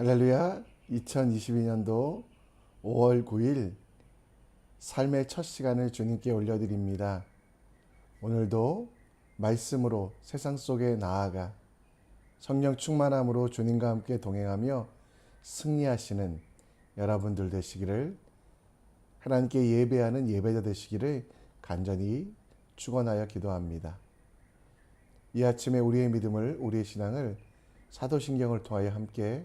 할렐루야 2022년도 5월 9일 삶의 첫 시간을 주님께 올려드립니다. 오늘도 말씀으로 세상 속에 나아가 성령 충만함으로 주님과 함께 동행하며 승리하시는 여러분들 되시기를 하나님께 예배하는 예배자 되시기를 간절히 축원하여 기도합니다. 이 아침에 우리의 믿음을 우리의 신앙을 사도신경을 통하여 함께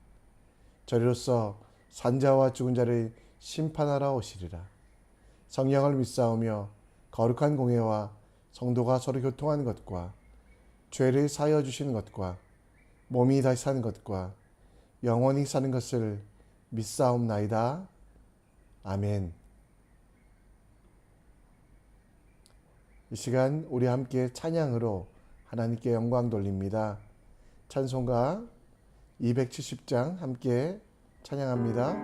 저리로서 산자와 죽은 자를 심판하러 오시리라. 성령을 믿사오며 거룩한 공예와 성도가 서로 교통하는 것과 죄를 사여 주시는 것과 몸이 다시 사는 것과 영원히 사는 것을 믿사옵나이다. 아멘. 이 시간 우리 함께 찬양으로 하나님께 영광 돌립니다. 찬송가 270장 함께 찬양합니다.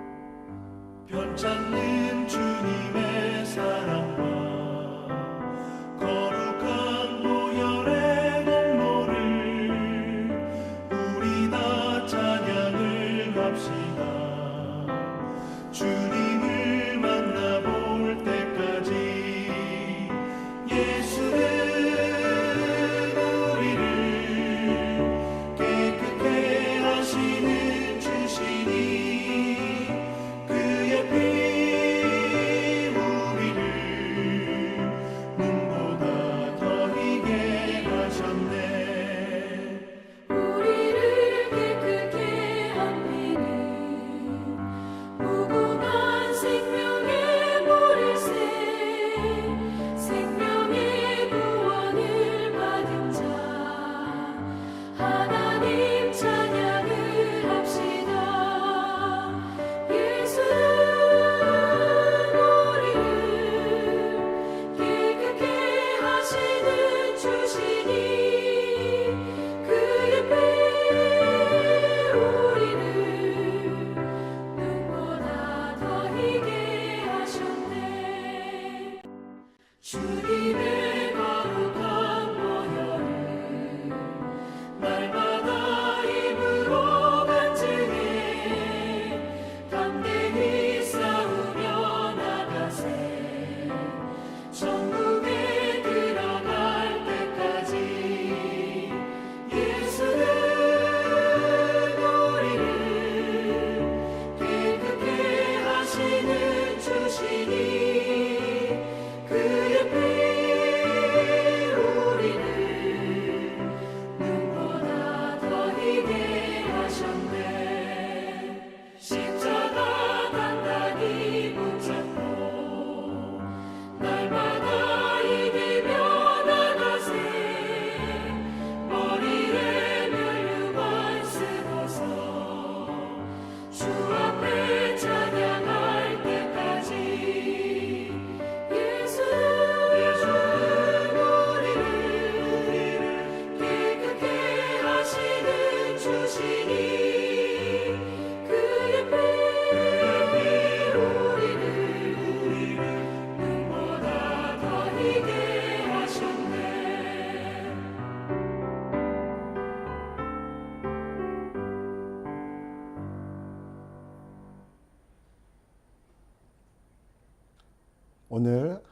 주님의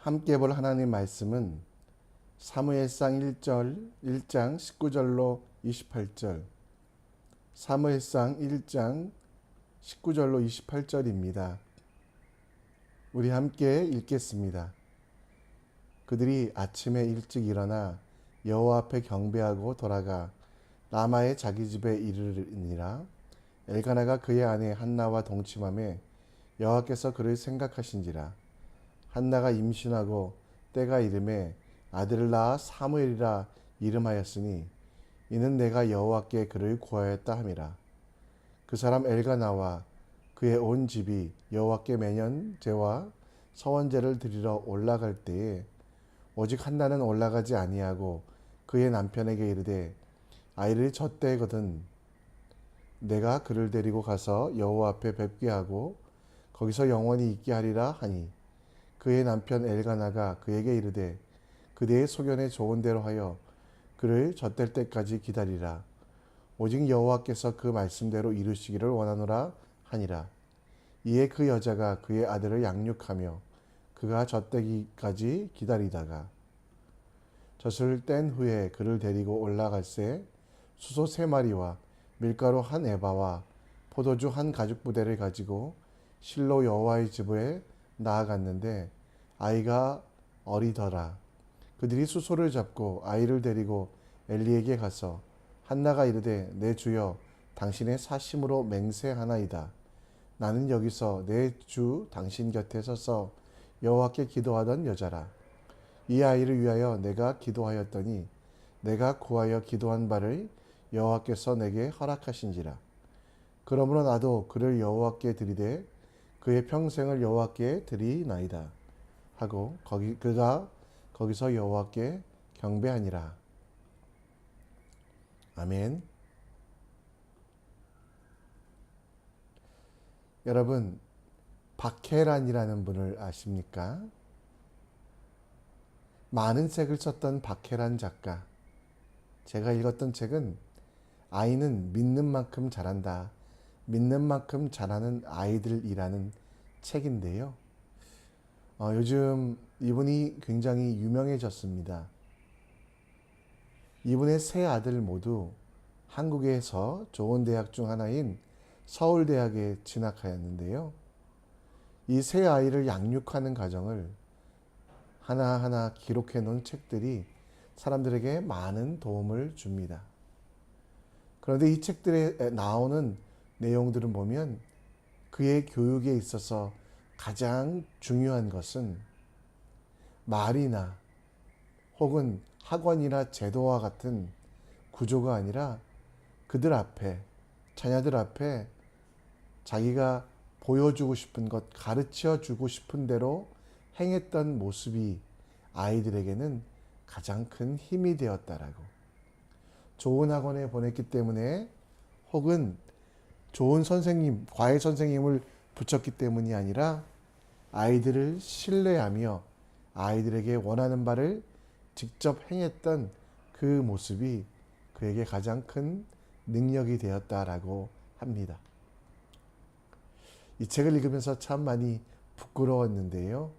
함께 볼 하나님 말씀은 사무엘상 1절 1장 19절로 28절 사무엘상 1장 19절로 28절입니다. 우리 함께 읽겠습니다. 그들이 아침에 일찍 일어나 여호와 앞에 경배하고 돌아가 라마의 자기 집에 이르니라 엘가나가 그의 아내 한나와 동침함에 여호와께서 그를 생각하신지라 한나가 임신하고 때가 이름에 아들을 낳아 사무엘이라 이름하였으니 이는 내가 여호와께 그를 구하였다 함이라. 그 사람 엘가 나와 그의 온 집이 여호와께 매년 제와 서원제를 드리러 올라갈 때에 오직 한나는 올라가지 아니하고 그의 남편에게 이르되 아이를 젖대거든 내가 그를 데리고 가서 여호와 앞에 뵙게 하고 거기서 영원히 있게 하리라 하니 그의 남편 엘가나가 그에게 이르되 그대의 소견에 좋은 대로 하여 그를 젖댈 때까지 기다리라. 오직 여호와께서 그 말씀대로 이루시기를 원하노라 하니라. 이에 그 여자가 그의 아들을 양육하며 그가 젖대기까지 기다리다가 젖을 뗀 후에 그를 데리고 올라갈새 수소 세 마리와 밀가루 한 에바와 포도주 한 가죽 부대를 가지고 실로 여호와의 집에 나아갔는데 아이가 어리더라. 그들이 수소를 잡고 아이를 데리고 엘리에게 가서 한나가 이르되 내 주여 당신의 사심으로 맹세하나이다. 나는 여기서 내 주 당신 곁에 서서 여호와께 기도하던 여자라. 이 아이를 위하여 내가 기도하였더니 내가 구하여 기도한 바를 여호와께서 내게 허락하신지라. 그러므로 나도 그를 여호와께 드리되 그의 평생을 여호와께 드리나이다. 하고 거기 그가 거기서 여호와께 경배하니라. 아멘. 여러분 박해란이라는 분을 아십니까? 많은 책을 썼던 박해란 작가. 제가 읽었던 책은 아이는 믿는 만큼 잘한다. 믿는 만큼 잘하는 아이들이라는 책인데요. 어, 요즘 이분이 굉장히 유명해졌습니다. 이분의 세 아들 모두 한국에서 좋은 대학 중 하나인 서울대학에 진학하였는데요. 이 세 아이를 양육하는 과정을 하나하나 기록해 놓은 책들이 사람들에게 많은 도움을 줍니다. 그런데 이 책들에 나오는 내용들은 보면 그의 교육에 있어서 가장 중요한 것은 말이나 혹은 학원이나 제도와 같은 구조가 아니라 그들 앞에 자녀들 앞에 자기가 보여주고 싶은 것, 가르쳐 주고 싶은 대로 행했던 모습이 아이들에게는 가장 큰 힘이 되었다라고. 좋은 학원에 보냈기 때문에 혹은 좋은 선생님, 과외 선생님을 붙였기 때문이 아니라 아이들을 신뢰하며 아이들에게 원하는 바를 직접 행했던 그 모습이 그에게 가장 큰 능력이 되었다라고 합니다. 이 책을 읽으면서 참 많이 부끄러웠는데요.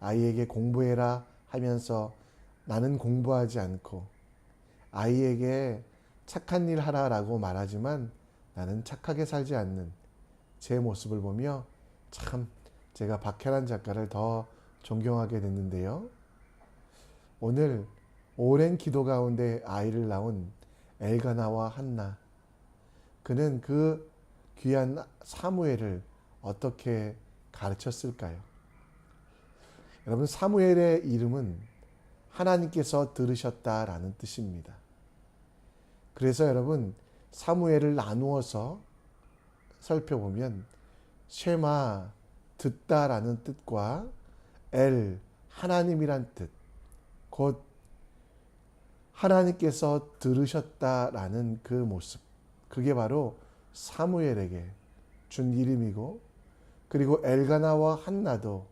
아이에게 공부해라 하면서 나는 공부하지 않고 아이에게 착한 일 하라라고 말하지만 나는 착하게 살지 않는 제 모습을 보며 참 제가 박혜란 작가를 더 존경하게 됐는데요. 오늘 오랜 기도 가운데 아이를 낳은 엘가나와 한나 그는 그 귀한 사무엘을 어떻게 가르쳤을까요? 여러분 사무엘의 이름은 하나님께서 들으셨다라는 뜻입니다. 그래서 여러분 사무엘을 나누어서 살펴보면 쉐마 듣다라는 뜻과 엘 하나님이란 뜻, 곧 하나님께서 들으셨다라는 그 모습, 그게 바로 사무엘에게 준 이름이고, 그리고 엘가나와 한나도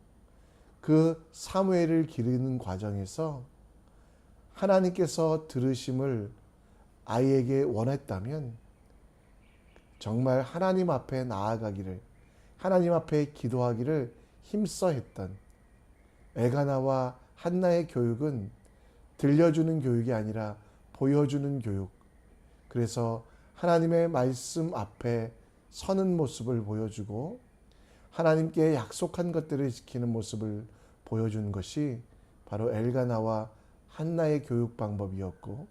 그 사무엘을 기르는 과정에서 하나님께서 들으심을 아이에게 원했다면 정말 하나님 앞에 나아가기를 하나님 앞에 기도하기를 힘써 했던 에가나와 한나의 교육은 들려주는 교육이 아니라 보여주는 교육. 그래서 하나님의 말씀 앞에 서는 모습을 보여주고 하나님께 약속한 것들을 지키는 모습을 보여주는 것이 바로 엘가나와 한나의 교육 방법이었고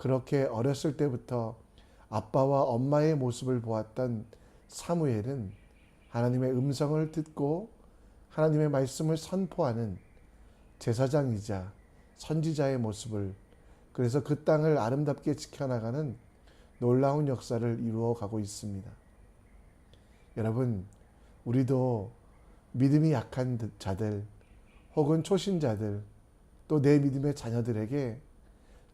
그렇게 어렸을 때부터 아빠와 엄마의 모습을 보았던 사무엘은 하나님의 음성을 듣고 하나님의 말씀을 선포하는 제사장이자 선지자의 모습을 그래서 그 땅을 아름답게 지켜나가는 놀라운 역사를 이루어 가고 있습니다. 여러분, 우리도 믿음이 약한 자들 혹은 초신자들 또 내 믿음의 자녀들에게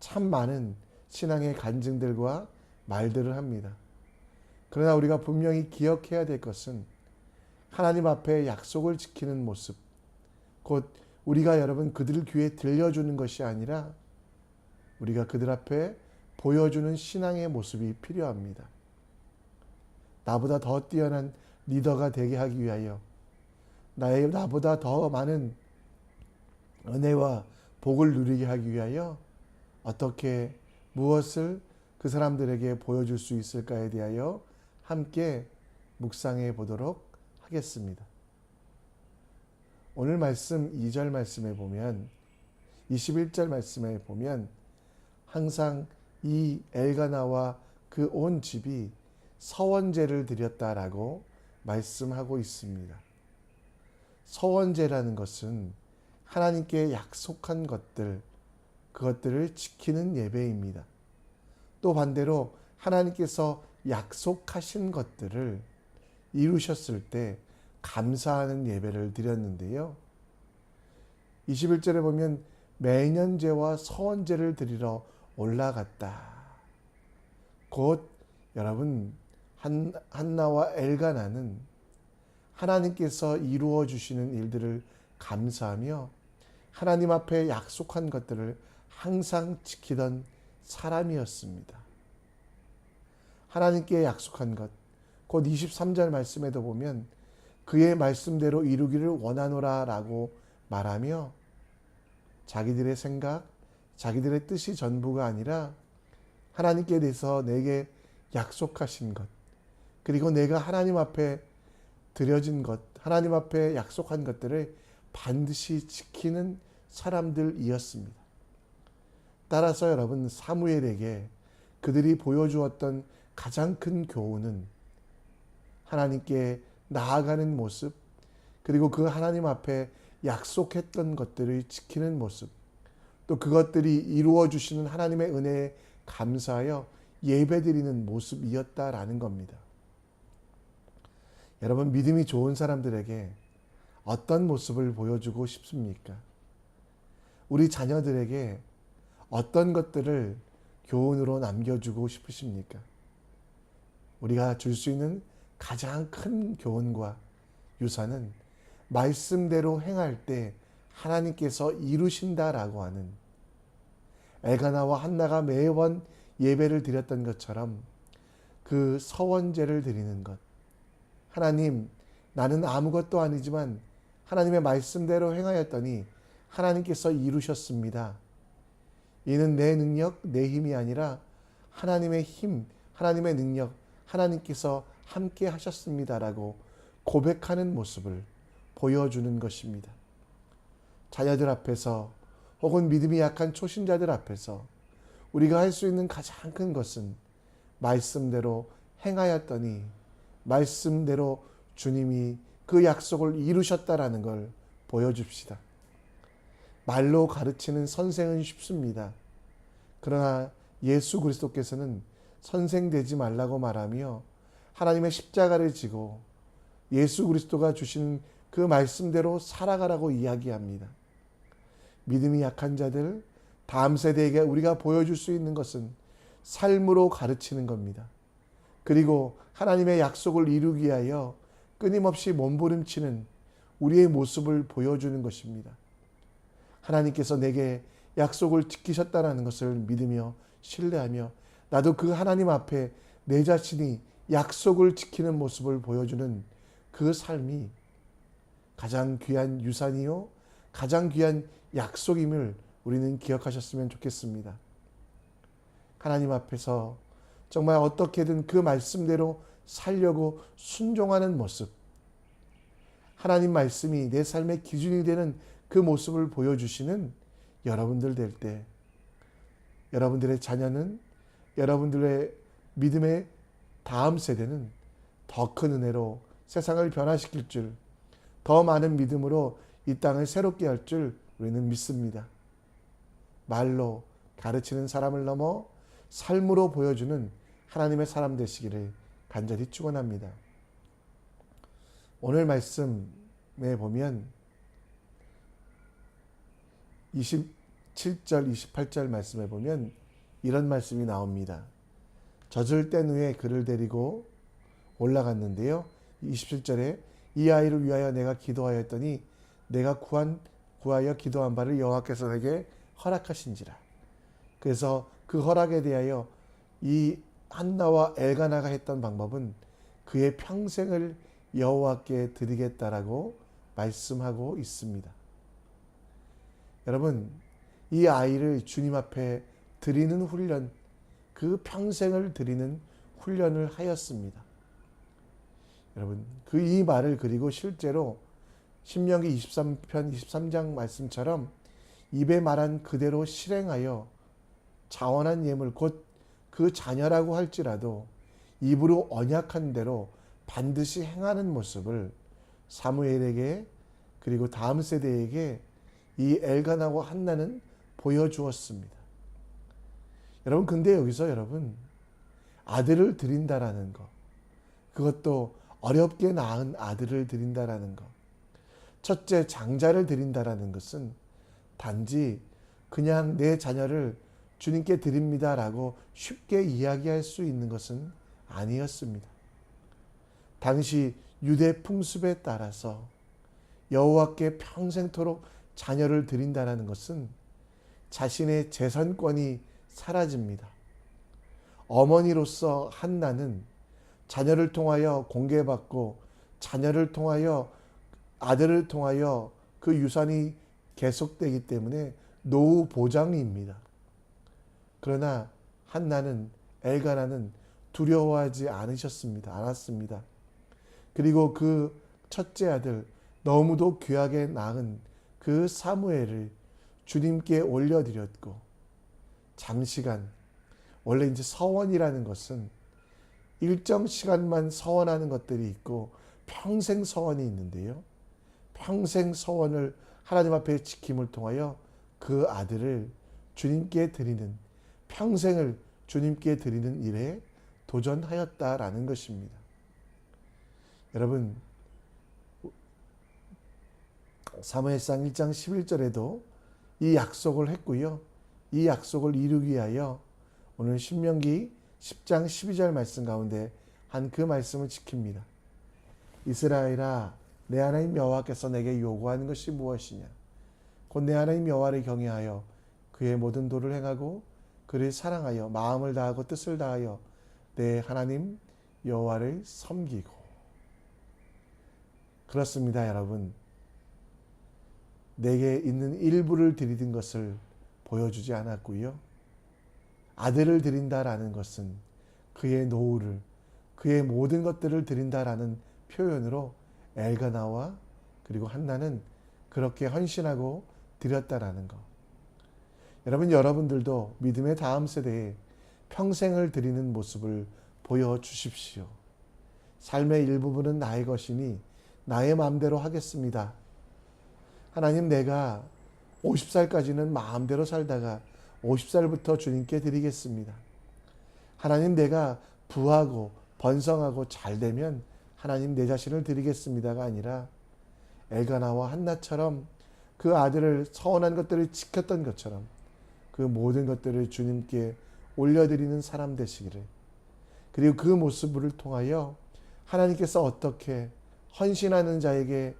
참 많은 신앙의 간증들과 말들을 합니다. 그러나 우리가 분명히 기억해야 될 것은 하나님 앞에 약속을 지키는 모습, 곧 우리가 여러분 그들 귀에 들려주는 것이 아니라 우리가 그들 앞에 보여주는 신앙의 모습이 필요합니다. 나보다 더 뛰어난 리더가 되게 하기 위하여 나의 나보다 더 많은 은혜와 복을 누리게 하기 위하여 어떻게 무엇을 그 사람들에게 보여줄 수 있을까에 대하여 함께 묵상해 보도록 하겠습니다. 오늘 말씀 2절 말씀에 보면 21절 말씀에 보면 항상 이 엘가나와 그 온 집이 서원제를 드렸다라고 말씀하고 있습니다. 서원제라는 것은 하나님께 약속한 것들, 그것들을 지키는 예배입니다. 또 반대로 하나님께서 약속하신 것들을 이루셨을 때 감사하는 예배를 드렸는데요. 21절에 보면 매년제와 서원제를 드리러 올라갔다. 곧 여러분 한, 한나와 엘가나는 하나님께서 이루어 주시는 일들을 감사하며 하나님 앞에 약속한 것들을 항상 지키던 사람이었습니다. 하나님께 약속한 것, 곧 23절 말씀에도 보면 그의 말씀대로 이루기를 원하노라 라고 말하며 자기들의 생각, 자기들의 뜻이 전부가 아니라 하나님께 대해서 내게 약속하신 것, 그리고 내가 하나님 앞에 드려진 것, 하나님 앞에 약속한 것들을 반드시 지키는 사람들이었습니다. 따라서 여러분 사무엘에게 그들이 보여주었던 가장 큰 교훈은 하나님께 나아가는 모습, 그리고 그 하나님 앞에 약속했던 것들을 지키는 모습, 또 그것들이 이루어 주시는 하나님의 은혜에 감사하여 예배드리는 모습이었다라는 겁니다. 여러분 믿음이 좋은 사람들에게 어떤 모습을 보여주고 싶습니까? 우리 자녀들에게 어떤 것들을 교훈으로 남겨주고 싶으십니까? 우리가 줄 수 있는 가장 큰 교훈과 유산은 말씀대로 행할 때 하나님께서 이루신다라고 하는 엘가나와 한나가 매번 예배를 드렸던 것처럼 그 서원제를 드리는 것. 하나님, 나는 아무것도 아니지만 하나님의 말씀대로 행하였더니 하나님께서 이루셨습니다. 이는 내 능력, 내 힘이 아니라 하나님의 힘, 하나님의 능력, 하나님께서 함께 하셨습니다라고 고백하는 모습을 보여주는 것입니다. 자녀들 앞에서 혹은 믿음이 약한 초신자들 앞에서 우리가 할 수 있는 가장 큰 것은 말씀대로 행하였더니 말씀대로 주님이 그 약속을 이루셨다라는 걸 보여줍시다. 말로 가르치는 선생은 쉽습니다. 그러나 예수 그리스도께서는 선생 되지 말라고 말하며 하나님의 십자가를 지고 예수 그리스도가 주신 그 말씀대로 살아가라고 이야기합니다. 믿음이 약한 자들, 다음 세대에게 우리가 보여줄 수 있는 것은 삶으로 가르치는 겁니다. 그리고 하나님의 약속을 이루기 위하여 끊임없이 몸부림치는 우리의 모습을 보여주는 것입니다. 하나님께서 내게 약속을 지키셨다라는 것을 믿으며 신뢰하며 나도 그 하나님 앞에 내 자신이 약속을 지키는 모습을 보여주는 그 삶이 가장 귀한 유산이요 가장 귀한 약속임을 우리는 기억하셨으면 좋겠습니다. 하나님 앞에서 정말 어떻게든 그 말씀대로 살려고 순종하는 모습. 하나님 말씀이 내 삶의 기준이 되는 그 모습을 보여주시는 여러분들 될 때, 여러분들의 자녀는 여러분들의 믿음의 다음 세대는 더 큰 은혜로 세상을 변화시킬 줄, 더 많은 믿음으로 이 땅을 새롭게 할 줄 우리는 믿습니다. 말로 가르치는 사람을 넘어 삶으로 보여주는 하나님의 사람 되시기를 간절히 축원합니다. 오늘 말씀에 보면 27절, 28절 말씀에 보면 이런 말씀이 나옵니다. 젖을 뗀 후에 그를 데리고 올라갔는데요. 27절에 이 아이를 위하여 내가 기도하였더니 내가 구한 구하여 기도한 바를 여호와께서 내게 허락하신지라. 그래서 그 허락에 대하여 이 한나와 엘가나가 했던 방법은 그의 평생을 여호와께 드리겠다라고 말씀하고 있습니다. 여러분, 이 아이를 주님 앞에 드리는 훈련, 그 평생을 드리는 훈련을 하였습니다. 여러분, 그 이 말을 그리고 실제로 신명기 23편 23장 말씀처럼 입에 말한 그대로 실행하여 자원한 예물 곧 그 자녀라고 할지라도 입으로 언약한 대로 반드시 행하는 모습을 사무엘에게 그리고 다음 세대에게 이 엘간하고 한나는 보여주었습니다. 여러분 근데 여기서 여러분 아들을 드린다라는 거 그것도 어렵게 낳은 아들을 드린다라는 것 첫째 장자를 드린다라는 것은 단지 그냥 내 자녀를 주님께 드립니다라고 쉽게 이야기할 수 있는 것은 아니었습니다. 당시 유대 풍습에 따라서 여호와께 평생토록 자녀를 드린다라는 것은 자신의 재산권이 사라집니다. 어머니로서 한나는 자녀를 통하여 공개받고 자녀를 통하여 아들을 통하여 그 유산이 계속되기 때문에 노후 보장입니다. 그러나 한나는 엘가나는 두려워하지 않으셨습니다. 않았습니다. 그리고 그 첫째 아들 너무도 귀하게 낳은 그 사무엘을 주님께 올려드렸고 장시간 원래 이제 서원이라는 것은 일정 시간만 서원하는 것들이 있고 평생 서원이 있는데요. 평생 서원을 하나님 앞에 지킴을 통하여 그 아들을 주님께 드리는 평생을 주님께 드리는 일에 도전하였다라는 것입니다. 여러분 사무엘상 1장 11절에도 이 약속을 했고요. 이 약속을 이루기 위하여 오늘 신명기 10장 12절 말씀 가운데 한 그 말씀을 지킵니다. 이스라엘아 내 하나님 여호와께서 내게 요구하는 것이 무엇이냐 곧 내 하나님 여호와를 경외하여 그의 모든 도를 행하고 그를 사랑하여 마음을 다하고 뜻을 다하여 내 하나님 여호와를 섬기고 그렇습니다 여러분 내게 있는 일부를 드리는 것을 보여주지 않았고요 아들을 드린다라는 것은 그의 노후를 그의 모든 것들을 드린다라는 표현으로 엘가나와 그리고 한나는 그렇게 헌신하고 드렸다라는 것. 여러분 여러분들도 믿음의 다음 세대에 평생을 드리는 모습을 보여 주십시오. 삶의 일부분은 나의 것이니 나의 마음대로 하겠습니다. 하나님 내가 50살까지는 마음대로 살다가 50살부터 주님께 드리겠습니다. 하나님 내가 부하고 번성하고 잘 되면 하나님 내 자신을 드리겠습니다가 아니라 엘가나와 한나처럼 그 아들을 서원한 것들을 지켰던 것처럼 그 모든 것들을 주님께 올려드리는 사람 되시기를 그리고 그 모습을 통하여 하나님께서 어떻게 헌신하는 자에게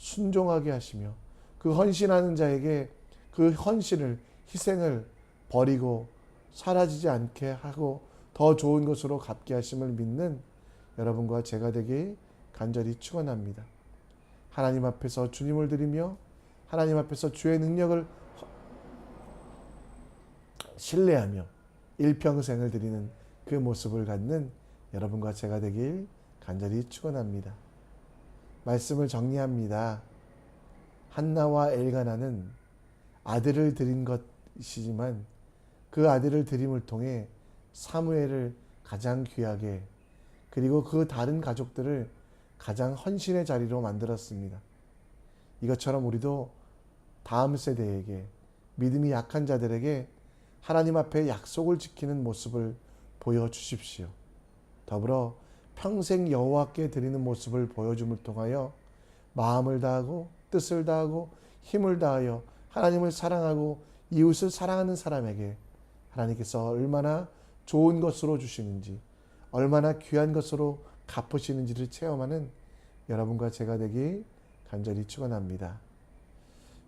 순종하게 하시며 그 헌신하는 자에게 그 헌신을 희생을 버리고 사라지지 않게 하고 더 좋은 것으로 갚게 하심을 믿는 여러분과 제가 되길 간절히 축원합니다. 하나님 앞에서 주님을 드리며 하나님 앞에서 주의 능력을 신뢰하며 일평생을 드리는 그 모습을 갖는 여러분과 제가 되길 간절히 축원합니다. 말씀을 정리합니다. 한나와 엘가나는 아들을 드린 것이지만 그 아들을 드림을 통해 사무엘을 가장 귀하게 그리고 그 다른 가족들을 가장 헌신의 자리로 만들었습니다. 이것처럼 우리도 다음 세대에게 믿음이 약한 자들에게 하나님 앞에 약속을 지키는 모습을 보여주십시오. 더불어 평생 여호와께 드리는 모습을 보여줌을 통하여 마음을 다하고 뜻을 다하고 힘을 다하여 하나님을 사랑하고 이웃을 사랑하는 사람에게 하나님께서 얼마나 좋은 것으로 주시는지 얼마나 귀한 것으로 갚으시는지를 체험하는 여러분과 제가 되기 간절히 축원합니다.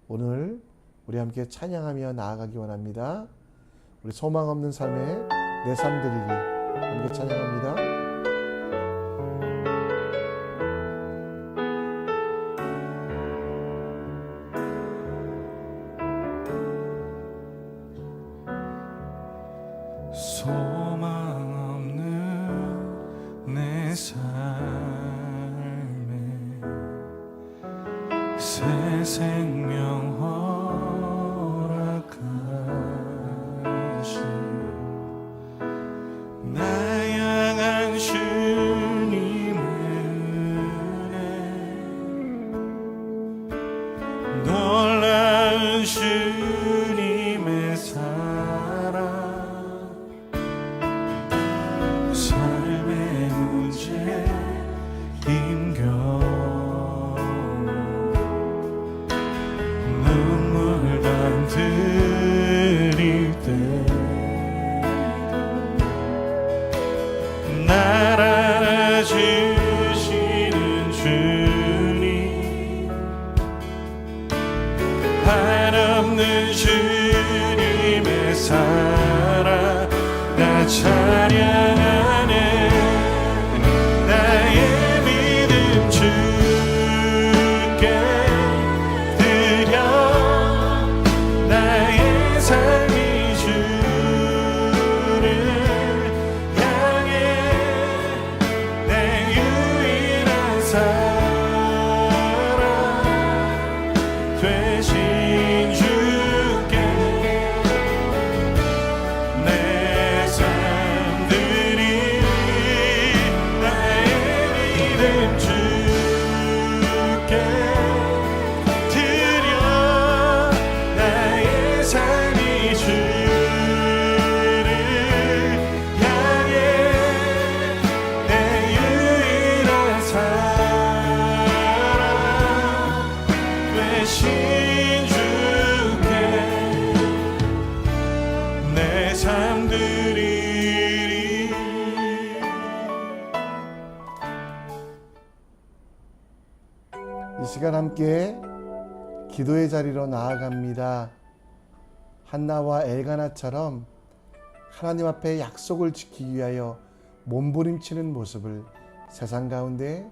오늘 우리 함께 찬양하며 나아가기 원합니다. 우리 소망 없는 삶에 내 삶 드리리 함께 찬양합니다. 기도의 자리로 나아갑니다. 한나와 엘가나처럼 하나님 앞에 약속을 지키기 위하여 몸부림치는 모습을 세상 가운데